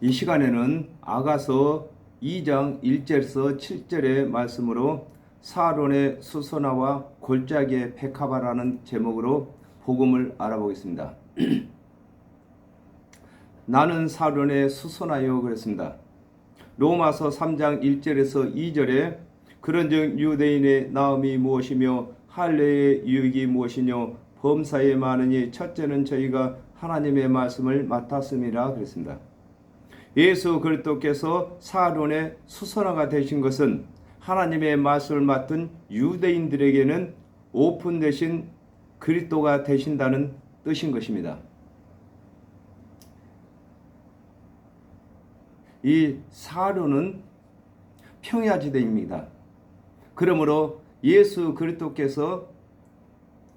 이 시간에는 아가서 2장 1절에서 7절의 말씀으로 사론의 수소나와 골짜기의 백합화라는 제목으로 복음을 알아보겠습니다. 나는 사론의 수소나요 그랬습니다. 로마서 3장 1절에서 2절에 그런즉 유대인의 나음이 무엇이며 할례의 유익이 무엇이뇨 범사에 많으니 첫째는 저희가 하나님의 말씀을 맡았음이라 그랬습니다. 예수 그리스도께서 사론의 수선화가 되신 것은 하나님의 말씀을 맡은 유대인들에게는 오픈 대신 그리스도가 되신다는 뜻인 것입니다. 이 사로는 평야지대입니다. 그러므로 예수 그리스도께서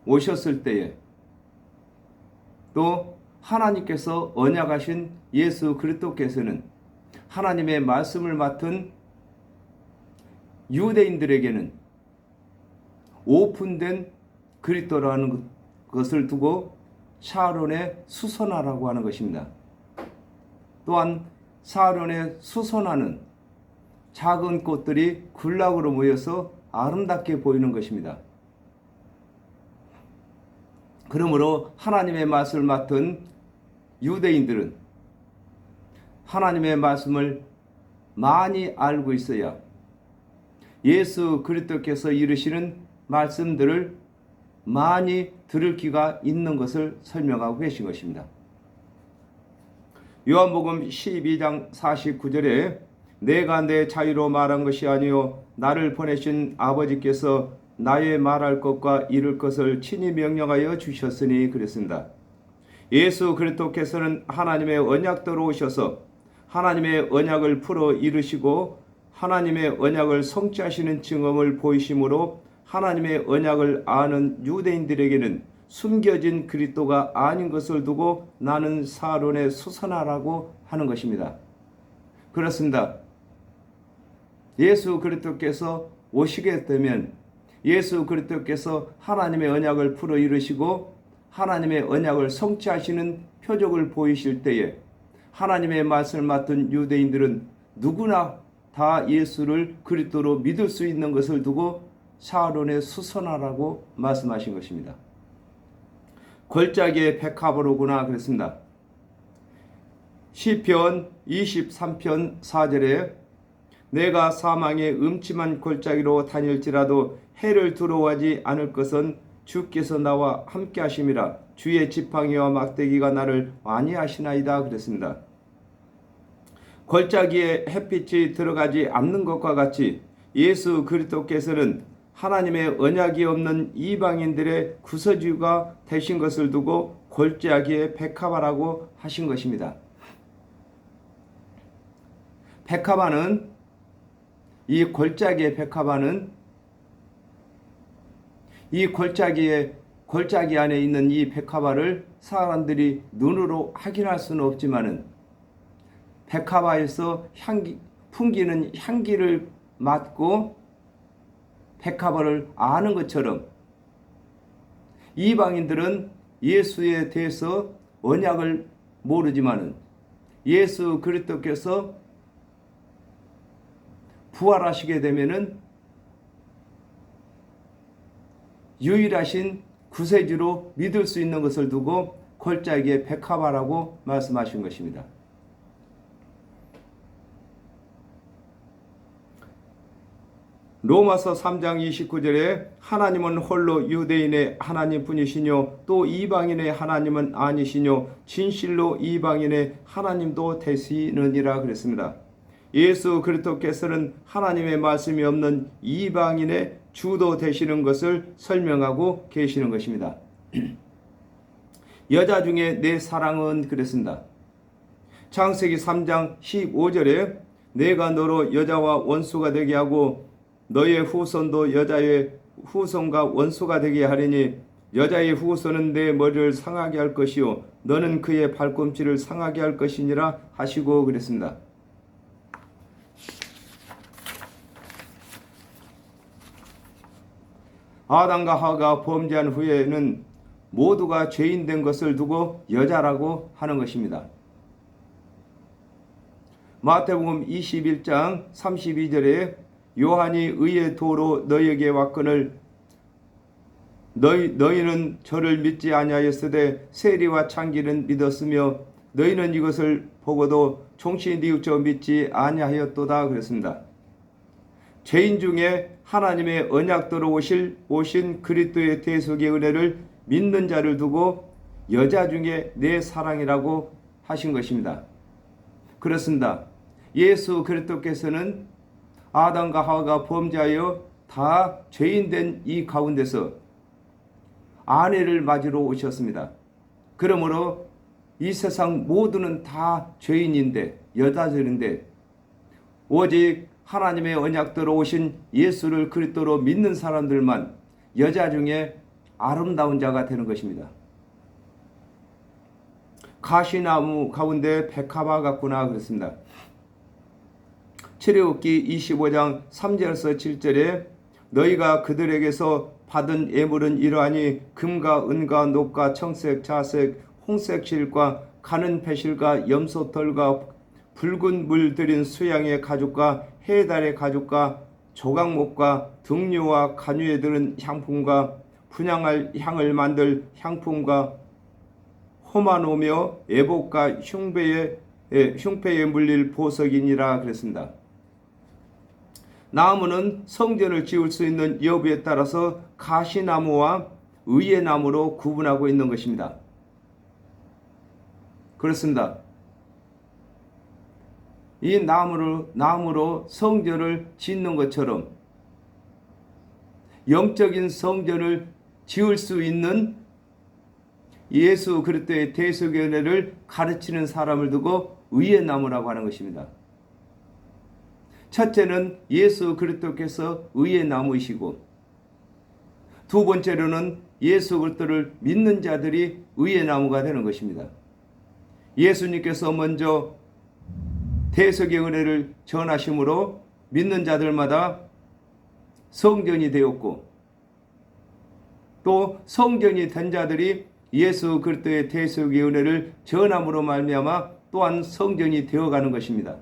오셨을 때에 또 하나님께서 언약하신 예수 그리스도께서는 하나님의 말씀을 맡은 유대인들에게는 오픈된 그리스도라는 것을 두고 샤론의 수선화라고 하는 것입니다. 또한 사론의 수선화는 작은 꽃들이 군락으로 모여서 아름답게 보이는 것입니다. 그러므로 하나님의 말씀을 맡은 유대인들은 하나님의 말씀을 많이 알고 있어야 예수 그리스도께서 이르시는 말씀들을 많이 들을 기가 있는 것을 설명하고 계신 것입니다. 요한복음 12장 49절에 내가 내 자유로 말한 것이 아니요 나를 보내신 아버지께서 나의 말할 것과 이룰 것을 친히 명령하여 주셨으니 그랬습니다. 예수 그리스도께서는 하나님의 언약대로 오셔서 하나님의 언약을 풀어 이루시고 하나님의 언약을 성취하시는 증언을 보이심으로 하나님의 언약을 아는 유대인들에게는 숨겨진 그리스도가 아닌 것을 두고 나는 사론의 수선하라고 하는 것입니다. 그렇습니다. 예수 그리스도께서 오시게 되면 예수 그리스도께서 하나님의 언약을 풀어 이루시고 하나님의 언약을 성취하시는 표적을 보이실 때에 하나님의 말씀을 맡은 유대인들은 누구나 다 예수를 그리스도로 믿을 수 있는 것을 두고 사론의 수선하라고 말씀하신 것입니다. 골짜기의 백합으로구나 그랬습니다. 시편 23편 4절에 내가 사망의 음침한 골짜기로 다닐지라도 해를 두려워하지 않을 것은 주께서 나와 함께 하심이라 주의 지팡이와 막대기가 나를 많이 하시나이다 그랬습니다. 골짜기에 햇빛이 들어가지 않는 것과 같이 예수 그리스도께서는 하나님의 언약이 없는 이방인들의 구서주가 되신 것을 두고 골짜기에 백합화라고 하신 것입니다. 백합화는 이 골짜기의 백합화는 이 골짜기에 골짜기 안에 있는 이 백합화를 사람들이 눈으로 확인할 수는 없지만은 백합화에서 향기 풍기는 향기를 맡고 백합화를 아는 것처럼 이방인들은 예수에 대해서 언약을 모르지만은 예수 그리스도께서 부활하시게 되면은 유일하신 구세주로 믿을 수 있는 것을 두고 골짜기에 백합화라고 말씀하신 것입니다. 로마서 3장 29절에 하나님은 홀로 유대인의 하나님 분이시뇨 또 이방인의 하나님은 아니시뇨 진실로 이방인의 하나님도 되시느니라 그랬습니다. 예수 그리스도께서는 하나님의 말씀이 없는 이방인의 주도 되시는 것을 설명하고 계시는 것입니다. 여자 중에 내 사랑은 그랬습니다. 창세기 3장 15절에 내가 너로 여자와 원수가 되게 하고 너의 후손도 여자의 후손과 원수가 되게 하리니 여자의 후손은 내 머리를 상하게 할 것이요 너는 그의 발꿈치를 상하게 할 것이니라 하시고 그랬습니다. 아담과 하가 범죄한 후에는 모두가 죄인 된 것을 두고 여자라고 하는 것입니다. 마태복음 21장 32절에 요한이 의의 도로 너희에게 왔거늘 너희 너희는 저를 믿지 아니하였으되 세리와 창기는 믿었으며 너희는 이것을 보고도 종신 뉘우쳐 믿지 아니하였도다 그랬습니다. 죄인 중에 하나님의 언약대로 오실 오신 그리스도의 대속의 은혜를 믿는 자를 두고 여자 중에 내 사랑이라고 하신 것입니다. 그렇습니다. 예수 그리스도께서는 아담과 하와가 범죄하여 다 죄인된 이 가운데서 아내를 맞으러 오셨습니다. 그러므로 이 세상 모두는 다 죄인인데 여자들인데 오직 하나님의 언약대로 오신 예수를 그리스도로 믿는 사람들만 여자 중에 아름다운 자가 되는 것입니다. 가시나무 가운데 백합화 같구나 그랬습니다. 출애굽기 25장 3절에서 7절에 너희가 그들에게서 받은 예물은 이러하니 금과 은과 녹과 청색 자색 홍색 실과 가는 배실과 염소털과 붉은 물 들인 수양의 가죽과 해달의 가죽과 조각목과 등류와 간유에 들은 향품과 분양할 향을 만들 향품과 호마노며 애복과 흉배에 예, 흉패에 물릴 보석이니라 그랬습니다. 나무는 성전을 지을 수 있는 여부에 따라서 가시나무와 의의 나무로 구분하고 있는 것입니다. 그렇습니다. 이 나무를 나무로 성전을 짓는 것처럼 영적인 성전을 지을 수 있는 예수 그리스도의 대속의 은혜를 가르치는 사람을 두고 의의 나무라고 하는 것입니다. 첫째는 예수 그리스도께서 의의 나무이시고 두 번째로는 예수 그리스도를 믿는 자들이 의의 나무가 되는 것입니다. 예수님께서 먼저 대속의 은혜를 전하심으로 믿는 자들마다 성전이 되었고 또 성전이 된 자들이 예수 그리스도의 대속의 은혜를 전함으로 말미암아 또한 성전이 되어가는 것입니다.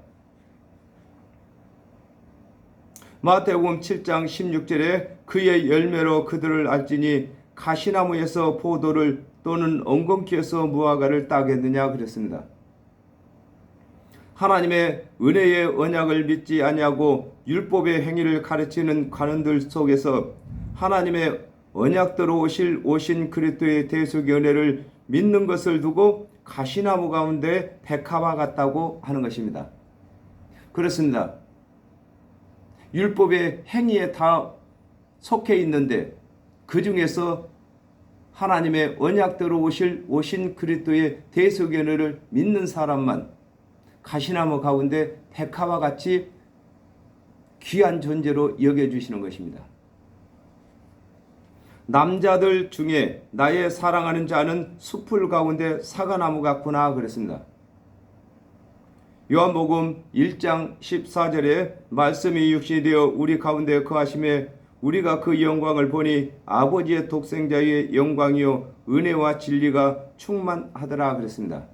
마태복음 7장 16절에 그의 열매로 그들을 알지니 가시나무에서 포도를 또는 엉겅퀴에서 무화과를 따겠느냐 그랬습니다. 하나님의 은혜의 언약을 믿지 아니하고 율법의 행위를 가르치는 관원들 속에서 하나님의 언약대로 오실 오신 그리스도의 대속의 은혜를 믿는 것을 두고 가시나무 가운데 백합화 같다고 하는 것입니다. 그렇습니다. 율법의 행위에 다 속해 있는데 그 중에서 하나님의 언약대로 오실 오신 그리스도의 대속의 은혜를 믿는 사람만 가시나무 가운데 백화와 같이 귀한 존재로 여겨 주시는 것입니다. 남자들 중에 나의 사랑하는 자는 숲풀 가운데 사과나무 같구나 그랬습니다. 요한복음 1장 14절에 말씀이 육신이 되어 우리 가운데 거하심에 우리가 그 영광을 보니 아버지의 독생자의 영광이요 은혜와 진리가 충만하더라 그랬습니다.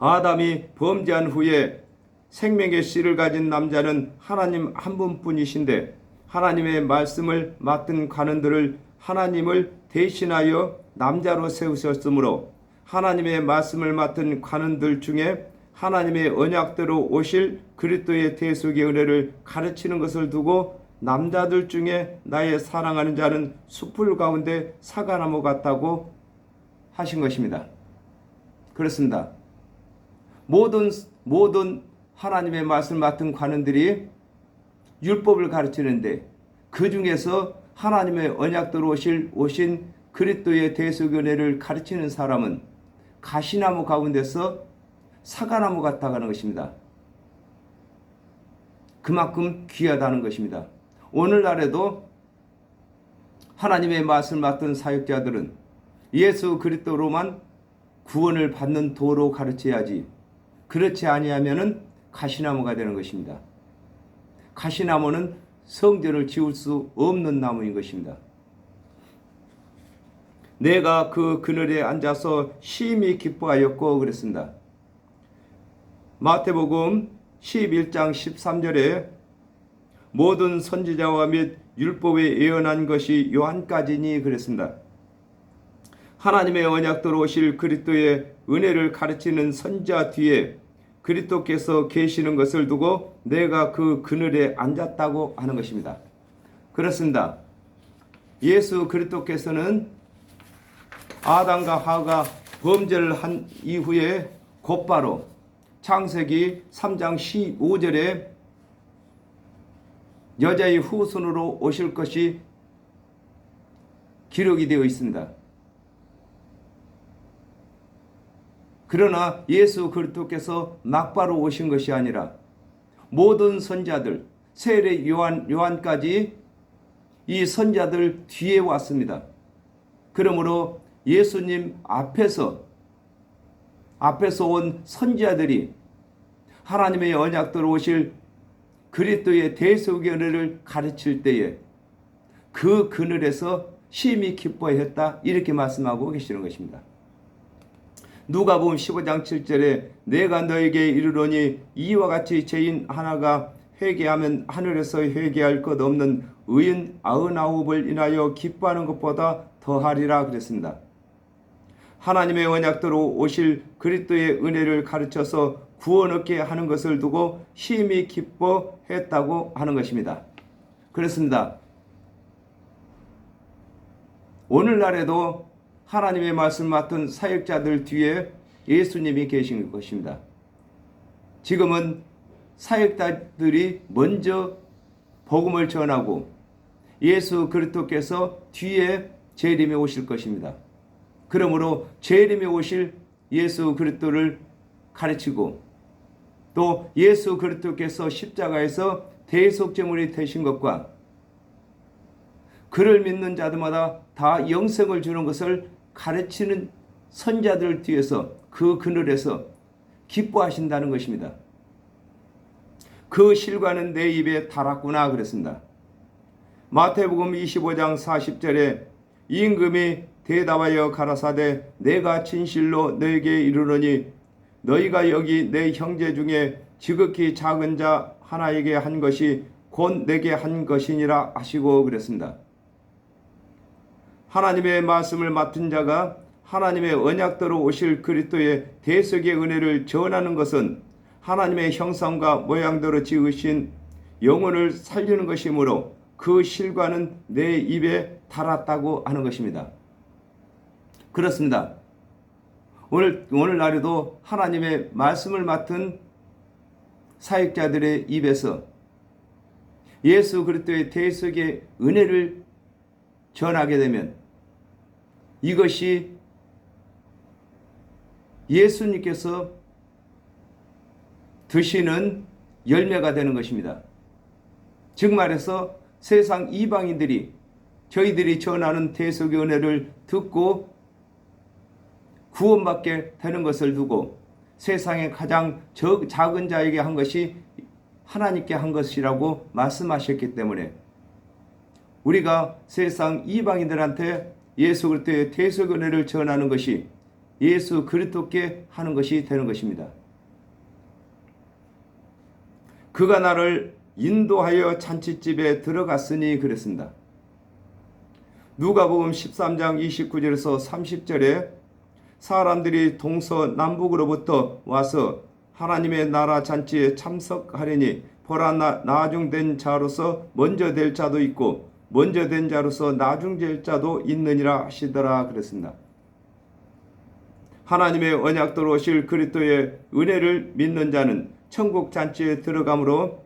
아담이 범죄한 후에 생명의 씨를 가진 남자는 하나님 한 분뿐이신데 하나님의 말씀을 맡은 관원들을 하나님을 대신하여 남자로 세우셨으므로 하나님의 말씀을 맡은 관원들 중에 하나님의 언약대로 오실 그리스도의 대속의 은혜를 가르치는 것을 두고 남자들 중에 나의 사랑하는 자는 숲풀 가운데 사과나무 같다고 하신 것입니다. 그렇습니다. 모든 모든 하나님의 말씀 맡은 관원들이 율법을 가르치는데 그 중에서 하나님의 언약대로 오실 오신 그리스도의 대속의 은혜를 가르치는 사람은 가시나무 가운데서 사과나무 같다가는 것입니다. 그만큼 귀하다는 것입니다. 오늘날에도 하나님의 말씀 맡은 사역자들은 예수 그리스도로만 구원을 받는 도로 가르쳐야지. 그렇지 아니하면은 가시나무가 되는 것입니다. 가시나무는 성전을 지을 수 없는 나무인 것입니다. 내가 그 그늘에 앉아서 심히 기뻐하였고 그랬습니다. 마태복음 11장 13절에 모든 선지자와 및 율법에 예언한 것이 요한까지니 그랬습니다. 하나님의 언약대로 오실 그리스도의 은혜를 가르치는 선자 뒤에 그리스도께서 계시는 것을 두고 내가 그 그늘에 앉았다고 하는 것입니다. 그렇습니다. 예수 그리스도께서는 아담과 하가 범죄를 한 이후에 곧바로 창세기 3장 15절에 여자의 후손으로 오실 것이 기록이 되어 있습니다. 그러나 예수 그리스도께서 막바로 오신 것이 아니라 모든 선자들 세례 요한 요한까지 이 선자들 뒤에 왔습니다. 그러므로 예수님 앞에서 앞에서 온 선지자들이 하나님의 언약대로 오실 그리스도의 대속의 은혜를 가르칠 때에 그 그늘에서 심히 기뻐했다 이렇게 말씀하고 계시는 것입니다. 누가복음 15장 7절에 내가 너에게 이르노니 이와 같이 죄인 하나가 회개하면 하늘에서 회개할 것 없는 의인 아흔아홉을 인하여 기뻐하는 것보다 더하리라 그랬습니다. 하나님의 언약대로 오실 그리스도의 은혜를 가르쳐서 구원 얻게 하는 것을 두고 심히 기뻐했다고 하는 것입니다. 그렇습니다. 오늘날에도 하나님의 말씀 맡은 사역자들 뒤에 예수님이 계신 것입니다. 지금은 사역자들이 먼저 복음을 전하고 예수 그리스도께서 뒤에 재림에 오실 것입니다. 그러므로 재림에 오실 예수 그리스도를 가르치고 또 예수 그리스도께서 십자가에서 대속제물이 되신 것과 그를 믿는 자들마다 다 영생을 주는 것을 가르치는 선자들 뒤에서 그 그늘에서 기뻐하신다는 것입니다. 그 실과는 내 입에 달았구나 그랬습니다. 마태복음 25장 40절에 임금이 대답하여 가라사대 내가 진실로 너에게 이르노니 너희가 여기 내 형제 중에 지극히 작은 자 하나에게 한 것이 곧 내게 한 것이니라 하시고 그랬습니다. 하나님의 말씀을 맡은 자가 하나님의 언약대로 오실 그리스도의 대속의 은혜를 전하는 것은 하나님의 형상과 모양대로 지으신 영혼을 살리는 것이므로 그 실과는 내 입에 달았다고 하는 것입니다. 그렇습니다. 오늘 오늘날에도 하나님의 말씀을 맡은 사역자들의 입에서 예수 그리스도의 대속의 은혜를 전하게 되면 이것이 예수님께서 드시는 열매가 되는 것입니다. 즉 말해서 세상 이방인들이 저희들이 전하는 대속의 은혜를 듣고 구원받게 되는 것을 두고 세상에 가장 작은 자에게 한 것이 하나님께 한 것이라고 말씀하셨기 때문에 우리가 세상 이방인들한테 예수 그리스도의 대속 은혜를 전하는 것이 예수 그리스도께 하는 것이 되는 것입니다. 그가 나를 인도하여 잔치집에 들어갔으니 그랬습니다. 누가복음 13장 29절에서 30절에 사람들이 동서남북으로부터 와서 하나님의 나라 잔치에 참석하려니 보라 나, 나중된 자로서 먼저 될 자도 있고 먼저 된 자로서 나중 될 자도 있느니라 하시더라 그랬습니다. 하나님의 언약대로 오실 그리스도의 은혜를 믿는 자는 천국 잔치에 들어가므로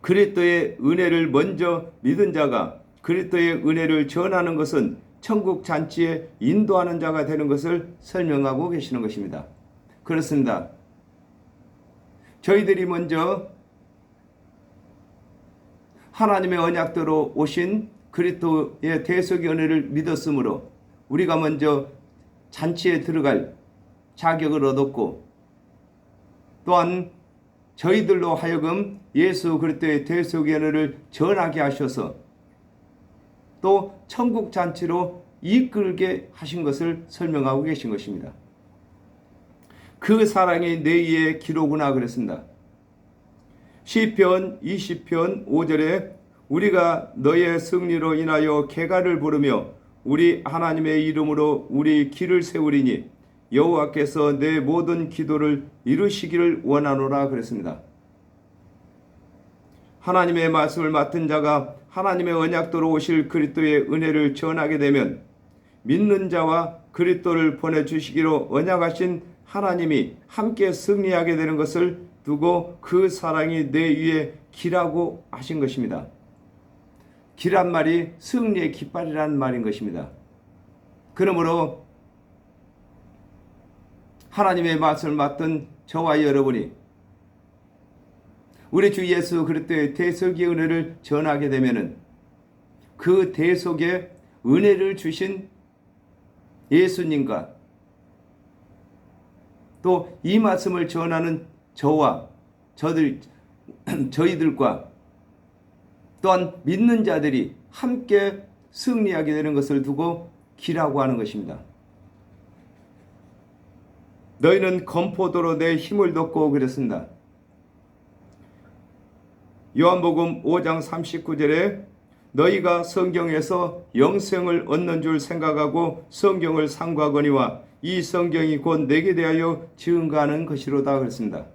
그리스도의 은혜를 먼저 믿은 자가 그리스도의 은혜를 전하는 것은 천국 잔치에 인도하는 자가 되는 것을 설명하고 계시는 것입니다. 그렇습니다. 저희들이 먼저 하나님의 언약대로 오신 그리스도의 대속의 은혜를 믿었으므로 우리가 먼저 잔치에 들어갈 자격을 얻었고 또한 저희들로 하여금 예수 그리스도의 대속의 은혜를 전하게 하셔서 또 천국 잔치로 이끌게 하신 것을 설명하고 계신 것입니다. 그 사랑이 내 위에 기로구나 그랬습니다. 시편 20편 5절에 우리가 너의 승리로 인하여 개가를 부르며 우리 하나님의 이름으로 우리 길을 세우리니 여호와께서 내 모든 기도를 이루시기를 원하노라 그랬습니다. 하나님의 말씀을 맡은 자가 하나님의 언약도로 오실 그리스도의 은혜를 전하게 되면 믿는 자와 그리스도를 보내 주시기로 언약하신 하나님이 함께 승리하게 되는 것을 두고 그 사랑이 내 위에 기라고 하신 것입니다. 기란 말이 승리의 깃발이라는 말인 것입니다. 그러므로 하나님의 말씀을 맡은 저와 여러분이 우리 주 예수 그리스도의 대속의 은혜를 전하게 되면은 그 대속의 은혜를 주신 예수님과 또 이 말씀을 전하는 저와 저들 저희들과 또한 믿는 자들이 함께 승리하게 되는 것을 두고 기라고 하는 것입니다. 너희는 검포도로 내 힘을 돋고 그랬습니다. 요한복음 5장 39절에 너희가 성경에서 영생을 얻는 줄 생각하고 성경을 상고하거니와 이 성경이 곧 내게 대하여 증가하는 것이로다 그랬습니다.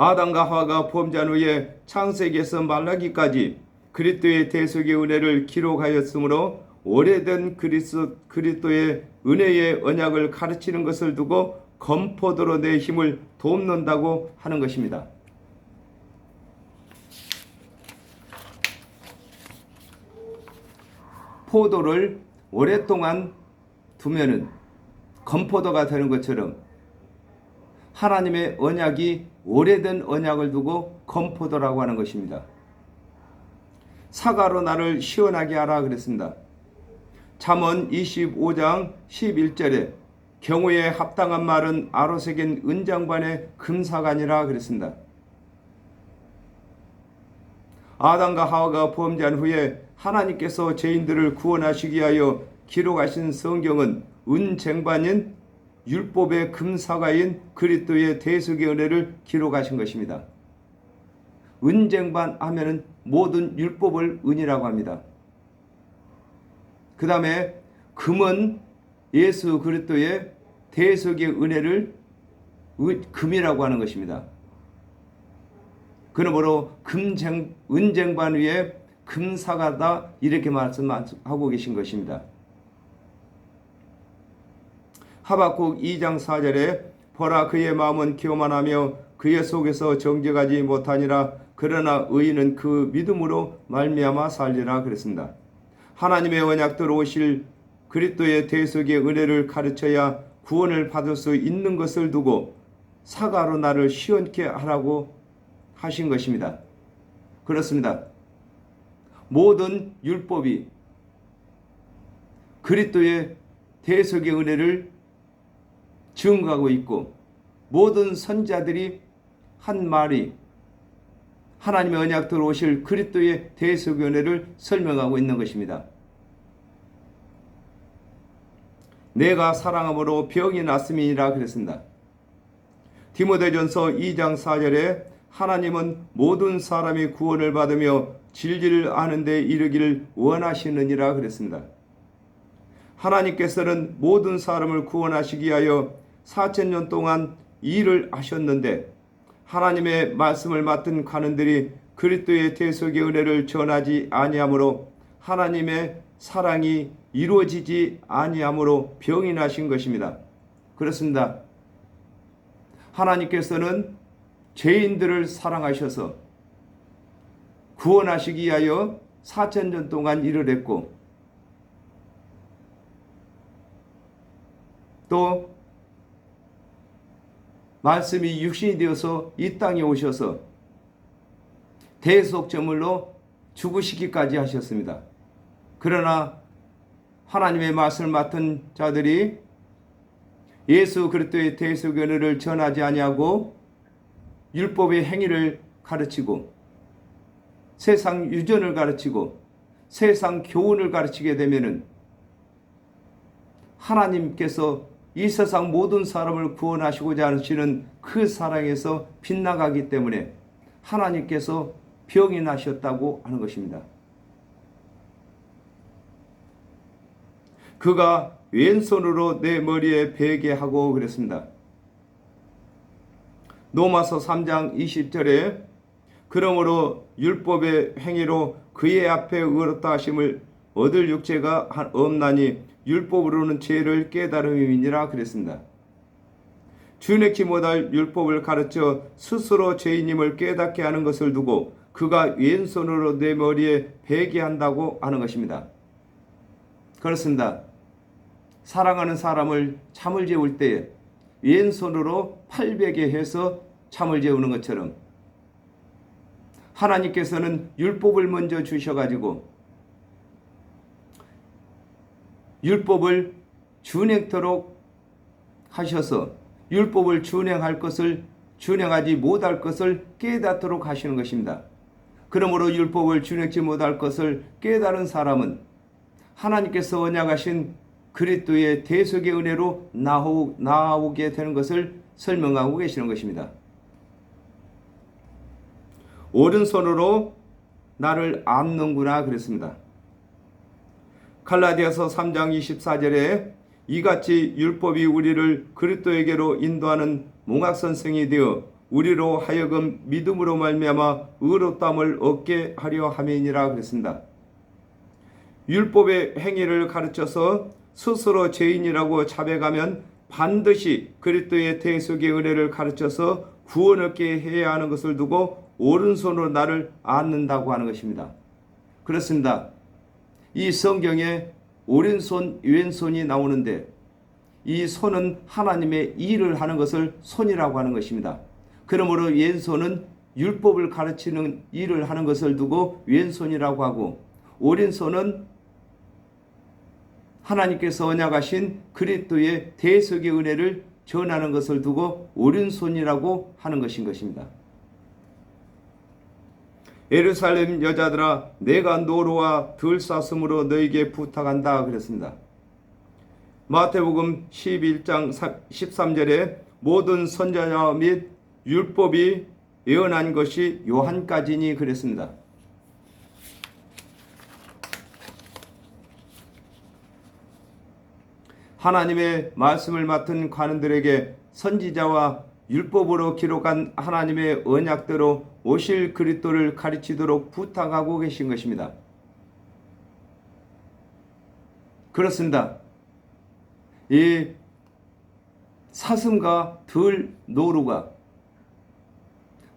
아담과 하와가 범죄한 후에 창세기에서 말라기까지 그리스도의 대속의 은혜를 기록하였으므로 오래된 그리스, 그리스도의 은혜의 언약을 가르치는 것을 두고 검포도로 내 힘을 돕는다고 하는 것입니다. 포도를 오랫동안 두면은 검포도가 되는 것처럼 하나님의 언약이 오래된 언약을 두고 검포도라고 하는 것입니다. 사과로 나를 시원하게 하라 그랬습니다. 잠언 25장 11절에 경우에 합당한 말은 아로새긴 은장반의 금사관이라 그랬습니다. 아담과 하와가 범죄한 후에 하나님께서 죄인들을 구원하시기 위하여 기록하신 성경은 은쟁반인 율법의 금사가인 그리스도의 대속의 은혜를 기록하신 것입니다. 은쟁반 하면은 모든 율법을 은이라고 합니다. 그 다음에 금은 예수 그리스도의 대속의 은혜를 금이라고 하는 것입니다. 그러므로 금쟁 은쟁반 위에 금사가다 이렇게 말씀하고 계신 것입니다. 하박국 2장 4절에 보라 그의 마음은 교만하며 그의 속에서 정직하지 못하니라 그러나 의인은 그 믿음으로 말미암아 살리라 그랬습니다. 하나님의 언약대로 오실 그리스도의 대속의 은혜를 가르쳐야 구원을 받을 수 있는 것을 두고 사과로 나를 시원케 하라고 하신 것입니다. 그렇습니다. 모든 율법이 그리스도의 대속의 은혜를 증거하고 있고 모든 선자들이 한 말이 하나님의 언약대로 오실 그리스도의 대속의 은혜를 설명하고 있는 것입니다. 내가 사랑함으로 병이 났음이니라 그랬습니다. 디모데전서 2장 4절에 하나님은 모든 사람이 구원을 받으며 진리를 아는데 이르기를 원하시느니라 그랬습니다. 하나님께서는 모든 사람을 구원하시기 위하여 4천년 동안 일을 하셨는데 하나님의 말씀을 맡은 관원들이 그리스도의 대속의 은혜를 전하지 아니하므로 하나님의 사랑이 이루어지지 아니하므로 병이 나신 것입니다. 그렇습니다. 하나님께서는 죄인들을 사랑하셔서 구원하시기 위하여 4천 년 동안 일을 했고 또 말씀이 육신이 되어서 이 땅에 오셔서 대속제물로 죽으시기까지 하셨습니다. 그러나 하나님의 말씀을 맡은 자들이 예수 그리스도의 대속의 은혜를 전하지 아니하고 율법의 행위를 가르치고 세상 유전을 가르치고 세상 교훈을 가르치게 되면은 하나님께서 이 세상 모든 사람을 구원하시고자 하시는 그 사랑에서 빗나가기 때문에 하나님께서 병이 나셨다고 하는 것입니다. 그가 왼손으로 내 머리에 베게 하고 그랬습니다. 로마서 3장 20절에 그러므로 율법의 행위로 그의 앞에 의롭다 하심을 얻을 육체가 한- 없나니 율법으로는 죄를 깨달음이니라 그랬습니다. 주넥지 못할 율법을 가르쳐 스스로 죄인임을 깨닫게 하는 것을 두고 그가 왼손으로 내 머리에 베게 한다고 하는 것입니다. 그렇습니다. 사랑하는 사람을 참을 재울 때에 왼손으로 팔베게 해서 참을 재우는 것처럼 하나님께서는 율법을 먼저 주셔가지고 율법을 준행토록 하셔서 율법을 준행할 것을 준행하지 못할 것을 깨닫도록 하시는 것입니다. 그러므로 율법을 준행치 못할 것을 깨달은 사람은 하나님께서 언약하신 그리스도의 대속의 은혜로 나오, 나오게 되는 것을 설명하고 계시는 것입니다. 오른손으로 나를 안는구나 그랬습니다. 갈라디아서 3장 24절에 이같이 율법이 우리를 그리스도에게로 인도하는 몽학 선생이 되어 우리로 하여금 믿음으로 말미암아 의롭담을 얻게 하려 함이니라 그랬습니다. 율법의 행위를 가르쳐서 스스로 죄인이라고 자백하면 반드시 그리스도의 대속의 은혜를 가르쳐서 구원 얻게 해야 하는 것을 두고 오른손으로 나를 안는다고 하는 것입니다. 그렇습니다. 이 성경에 오른손, 왼손이 나오는데 이 손은 하나님의 일을 하는 것을 손이라고 하는 것입니다. 그러므로 왼손은 율법을 가르치는 일을 하는 것을 두고 왼손이라고 하고 오른손은 하나님께서 언약하신 그리스도의 대속의 은혜를 전하는 것을 두고 오른손이라고 하는 것인 것입니다. 예루살렘 여자들아 내가 노루와 들사슴으로 너에게 부탁한다 그랬습니다. 마태복음 11장 13절에 모든 선자자 및 율법이 예언한 것이 요한까지니 그랬습니다. 하나님의 말씀을 맡은 관원들에게 선지자와 율법으로 기록한 하나님의 언약대로 오실 그리스도를 가르치도록 부탁하고 계신 것입니다. 그렇습니다. 이 사슴과 들 노루가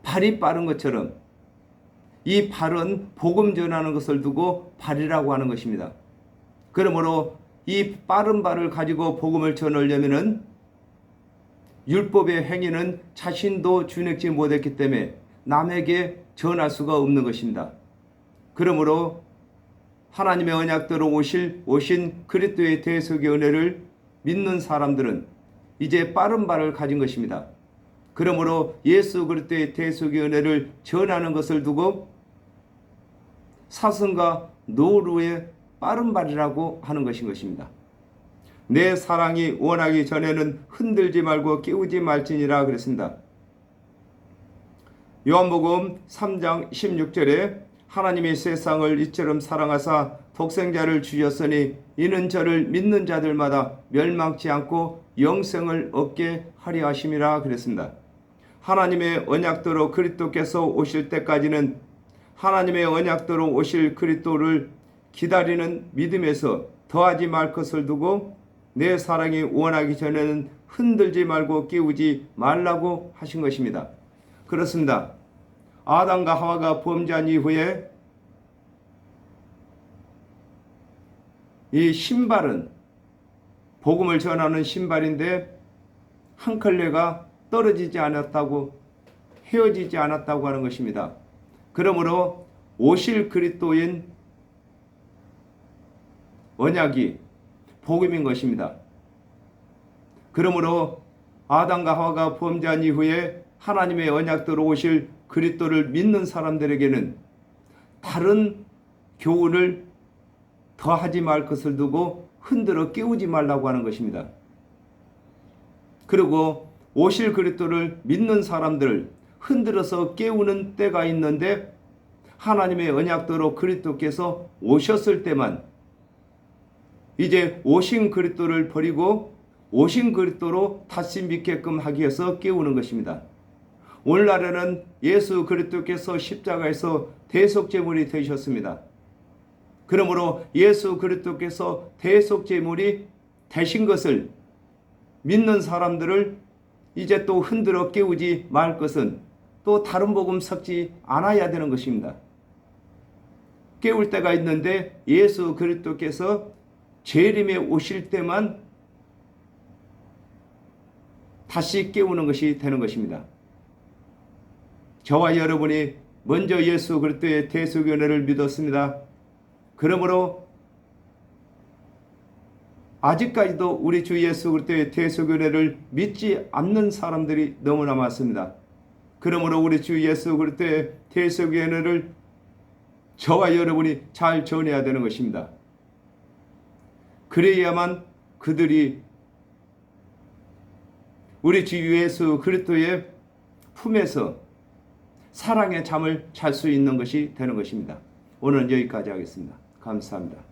발이 빠른 것처럼 이 발은 복음 전하는 것을 두고 발이라고 하는 것입니다. 그러므로 이 빠른 발을 가지고 복음을 전하려면은 율법의 행위는 자신도 준행치 못했기 때문에 남에게 전할 수가 없는 것입니다. 그러므로 하나님의 언약대로 오실 오신 그리스도의 대속의 은혜를 믿는 사람들은 이제 빠른 발을 가진 것입니다. 그러므로 예수 그리스도의 대속의 은혜를 전하는 것을 두고 사슴과 노루의 빠른 발이라고 하는 것인 것입니다. 내 사랑이 원하기 전에는 흔들지 말고 깨우지 말지니라 그랬습니다. 요한복음 3장 16절에 하나님이 세상을 이처럼 사랑하사 독생자를 주셨으니 이는 저를 믿는 자들마다 멸망치 않고 영생을 얻게 하려 하심이라 그랬습니다. 하나님의 언약대로 그리스도께서 오실 때까지는 하나님의 언약대로 오실 그리스도를 기다리는 믿음에서 더하지 말 것을 두고 내 사랑이 원하기 전에는 흔들지 말고 깨우지 말라고 하신 것입니다. 그렇습니다. 아담과 하와가 범죄한 이후에 이 신발은 복음을 전하는 신발인데 한 컬레가 떨어지지 않았다고 헤어지지 않았다고 하는 것입니다. 그러므로 오실 그리스도인 언약이 복음인 것입니다. 그러므로 아담과 하와가 범죄한 이후에 하나님의 언약대로 오실 그리스도를 믿는 사람들에게는 다른 교훈을 더하지 말 것을 두고 흔들어 깨우지 말라고 하는 것입니다. 그리고 오실 그리스도를 믿는 사람들을 흔들어서 깨우는 때가 있는데 하나님의 언약대로 그리스도께서 오셨을 때만 이제 오신 그리스도를 버리고 오신 그리스도로 다시 믿게끔 하기 위해서 깨우는 것입니다. 오늘날에는 예수 그리스도께서 십자가에서 대속제물이 되셨습니다. 그러므로 예수 그리스도께서 대속제물이 되신 것을 믿는 사람들을 이제 또 흔들어 깨우지 말 것은 또 다른 복음 섞지 않아야 되는 것입니다. 깨울 때가 있는데 예수 그리스도께서 재림에 오실 때만 다시 깨우는 것이 되는 것입니다. 저와 여러분이 먼저 예수 그리스도의 대속연회를 믿었습니다. 그러므로 아직까지도 우리 주 예수 그리스도의 대속연회를 믿지 않는 사람들이 너무나 많습니다. 그러므로 우리 주 예수 그리스도의 대속연회를 저와 여러분이 잘 전해야 되는 것입니다. 그래야만 그들이 우리 주 예수 그리스도의 품에서 사랑의 잠을 잘 수 있는 것이 되는 것입니다. 오늘은 여기까지 하겠습니다. 감사합니다.